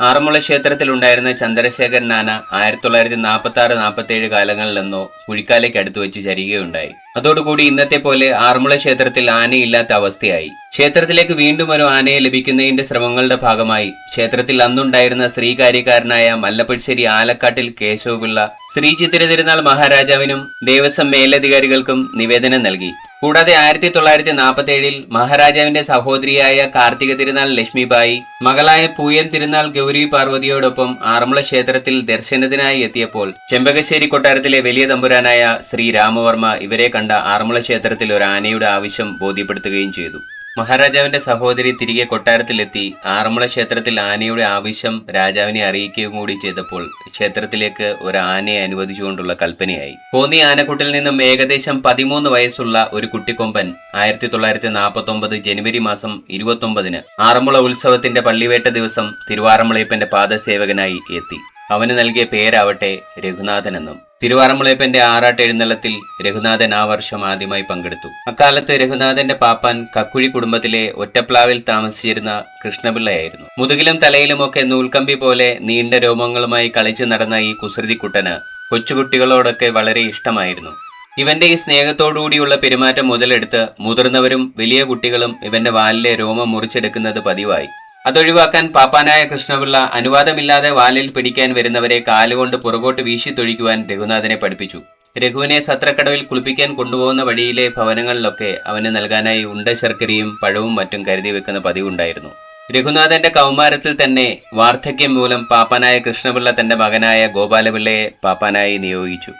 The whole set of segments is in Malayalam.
ആറന്മുള ക്ഷേത്രത്തിലുണ്ടായിരുന്ന ചന്ദ്രശേഖരൻ ആന ആയിരത്തി തൊള്ളായിരത്തി നാൽപ്പത്തി ആറ് നാൽപ്പത്തി ഏഴ് കാലങ്ങളിലെന്നോ കുഴിക്കാലേക്ക് അടുത്തു വെച്ച് ചരിയുകയുണ്ടായി. അതോടുകൂടി ഇന്നത്തെ പോലെ ആറന്മുള ക്ഷേത്രത്തിൽ ആനയില്ലാത്ത അവസ്ഥയായി. ക്ഷേത്രത്തിലേക്ക് വീണ്ടും ഒരു ആനയെ ലഭിക്കുന്നതിന്റെ ശ്രമങ്ങളുടെ ഭാഗമായി ക്ഷേത്രത്തിൽ അന്നുണ്ടായിരുന്ന ശ്രീകാര്യക്കാരനായ മല്ലപ്പശ്ശേരി ആലക്കാട്ടിൽ കേശവപിള്ള ശ്രീ ചിത്തിര തിരുനാൾ മഹാരാജാവിനും ദേവസ്വം മേലധികാരികൾക്കും നിവേദനം നൽകി. കൂടാതെ ആയിരത്തി തൊള്ളായിരത്തി നാൽപ്പത്തി ഏഴിൽ മഹാരാജാവിന്റെ സഹോദരിയായ കാർത്തിക തിരുനാൾ ലക്ഷ്മിബായി മകളായ പൂയം തിരുനാൾ ഗൗരി പാർവതിയോടൊപ്പം ആറന്മുള ക്ഷേത്രത്തിൽ ദർശനത്തിനായി എത്തിയപ്പോൾ ചെമ്പകശ്ശേരി കൊട്ടാരത്തിലെ വലിയ തമ്പുരാനായ ശ്രീ രാമവർമ്മ ഇവരെ കണ്ട ആറന്മുള ക്ഷേത്രത്തിൽ ഒരു ആനയുടെ ആവശ്യം ബോധ്യപ്പെടുത്തുകയും ചെയ്തു. മഹാരാജാവിന്റെ സഹോദരി തിരികെ കൊട്ടാരത്തിലെത്തി. ആറന്മുള ക്ഷേത്രത്തിൽ ആനയുടെ ആവശ്യം രാജാവിനെ അറിയിക്കുകയും കൂടി ചെയ്തപ്പോൾ ക്ഷേത്രത്തിലേക്ക് ഒരു ആനയെ അനുവദിച്ചുകൊണ്ടുള്ള കൽപ്പനയായി. കോന്നി ആനക്കുട്ടിൽ നിന്നും ഏകദേശം പതിമൂന്ന് വയസ്സുള്ള ഒരു കുട്ടിക്കൊമ്പൻ ആയിരത്തി തൊള്ളായിരത്തി നാൽപ്പത്തി ഒമ്പത് ജനുവരി മാസം ഇരുപത്തി ഒമ്പതിന് ആറന്മുള ഉത്സവത്തിന്റെ പള്ളിവേട്ട ദിവസം തിരുവാറന്മുളയപ്പന്റെ പാദസേവകനായി എത്തി. അവന് നൽകിയ പേരാവട്ടെ രഘുനാഥൻ എന്നും തിരുവാറന്മുളയപ്പന്റെ ആറാട്ട് എഴുന്നള്ളത്തിൽ രഘുനാഥൻ ആ വർഷം ആദ്യമായി പങ്കെടുത്തു. അക്കാലത്ത് രഘുനാഥന്റെ പാപ്പാൻ കക്കുഴി കുടുംബത്തിലെ ഒറ്റപ്ലാവിൽ താമസിച്ചിരുന്ന കൃഷ്ണപിള്ളയായിരുന്നു. മുതുകിലും തലയിലുമൊക്കെ നൂൽക്കമ്പി പോലെ നീണ്ട രോമങ്ങളുമായി കളിച്ചു നടന്ന ഈ കുസൃതിക്കുട്ടന് കൊച്ചുകുട്ടികളോടൊക്കെ വളരെ ഇഷ്ടമായിരുന്നു. ഇവന്റെ ഈ സ്നേഹത്തോടുകൂടിയുള്ള പെരുമാറ്റം മുതലെടുത്ത് മുതിർന്നവരും വലിയ കുട്ടികളും ഇവന്റെ വാലിലെ രോമം മുറിച്ചെടുക്കുന്നത് പതിവായി. അതൊഴിവാക്കാൻ പാപ്പാനായ കൃഷ്ണപിള്ള അനുവാദമില്ലാതെ വാലിൽ പിടിക്കാൻ വരുന്നവരെ കാലുകൊണ്ട് പുറകോട്ട് വീശിത്തൊഴിക്കുവാൻ രഘുനാഥനെ പഠിപ്പിച്ചു. രഘുവിനെ സത്രക്കടവിൽ കുളിപ്പിക്കാൻ കൊണ്ടുപോകുന്ന വഴിയിലെ ഭവനങ്ങളിലൊക്കെ അവന് നൽകാനായി ഉണ്ട ശർക്കരയും പഴവും മറ്റും കരുതി വെക്കുന്ന പതിവുണ്ടായിരുന്നു. രഘുനാഥന്റെ കൗമാരത്തിൽ തന്നെ വാർദ്ധക്യം മൂലം പാപ്പാനായ കൃഷ്ണപിള്ള തന്റെ മകനായ ഗോപാലപിള്ളയെ പാപ്പാനായി നിയോഗിച്ചു.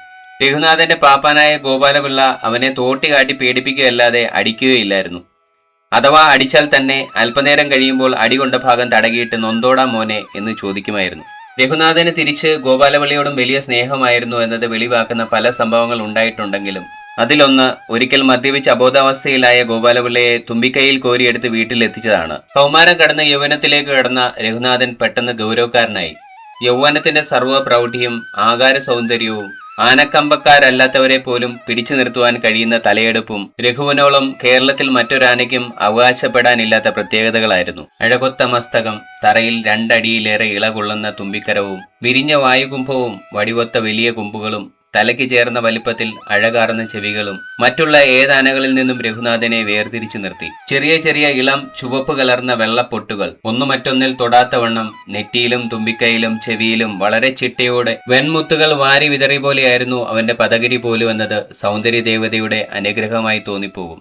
രഘുനാഥന്റെ പാപ്പാനായ ഗോപാലപിള്ള അവനെ തോട്ടി കാട്ടി പേടിപ്പിക്കുകയല്ലാതെ അടിക്കുകയില്ലായിരുന്നു. അഥവാ അടിച്ചാൽ തന്നെ അല്പനേരം കഴിയുമ്പോൾ അടികൊണ്ട ഭാഗം തടകിയിട്ട് നൊന്തോടാ മോനെ എന്ന് ചോദിക്കുമായിരുന്നു. രഘുനാഥന് തിരിച്ച് ഗോപാലവള്ളിയോടും വലിയ സ്നേഹമായിരുന്നു എന്നത് വെളിവാക്കുന്ന പല സംഭവങ്ങൾ ഉണ്ടായിട്ടുണ്ടെങ്കിലും അതിലൊന്ന് ഒരിക്കൽ മദ്യപിച്ച് അബോധാവസ്ഥയിലായ ഗോപാലപിള്ളയെ തുമ്പിക്കൈയിൽ കോരിയെടുത്ത് വീട്ടിലെത്തിച്ചതാണ്. കൗമാരം കടന്ന് യൗവനത്തിലേക്ക് കടന്ന രഘുനാഥൻ പെട്ടെന്ന് ഗൗരവക്കാരനായി. യൗവനത്തിന്റെ സർവ പ്രൗഢിയും ആകാര സൗന്ദര്യവും ആനക്കമ്പക്കാരല്ലാത്തവരെ പോലും പിടിച്ചു നിർത്തുവാൻ കഴിയുന്ന തലയെടുപ്പും രഘുവിനോളം കേരളത്തിൽ മറ്റൊരാനയ്ക്കും അവകാശപ്പെടാനില്ലാത്ത പ്രത്യേകതകളായിരുന്നു. അഴകൊത്ത മസ്തകം തറയിൽ രണ്ടടിയിലേറെ ഇളകൊള്ളുന്ന തുമ്പിക്കരവും വിരിഞ്ഞ വായുകുംഭവും വടിവൊത്ത വലിയ കുമ്പുകളും തലയ്ക്ക് ചേർന്ന വലിപ്പത്തിൽ അഴകാർന്ന ചെവികളും മറ്റുള്ള ഏതാനകളിൽ നിന്നും രഘുനാഥനെ വേർതിരിച്ചു നിർത്തി. ചെറിയ ചെറിയ ഇളം ചുവപ്പ് കലർന്ന വെള്ളപ്പൊട്ടുകൾ ഒന്നു മറ്റൊന്നിൽ തൊടാത്തവണ്ണം നെറ്റിയിലും തുമ്പിക്കൈയിലും ചെവിയിലും വളരെ ചിട്ടയോടെ വെൺമുത്തുകൾ വാരി വിതറി പോലെയായിരുന്നു അവന്റെ പദഗിരി പോലും എന്നത് സൗന്ദര്യ ദേവതയുടെ അനുഗ്രഹമായി തോന്നിപ്പോകും.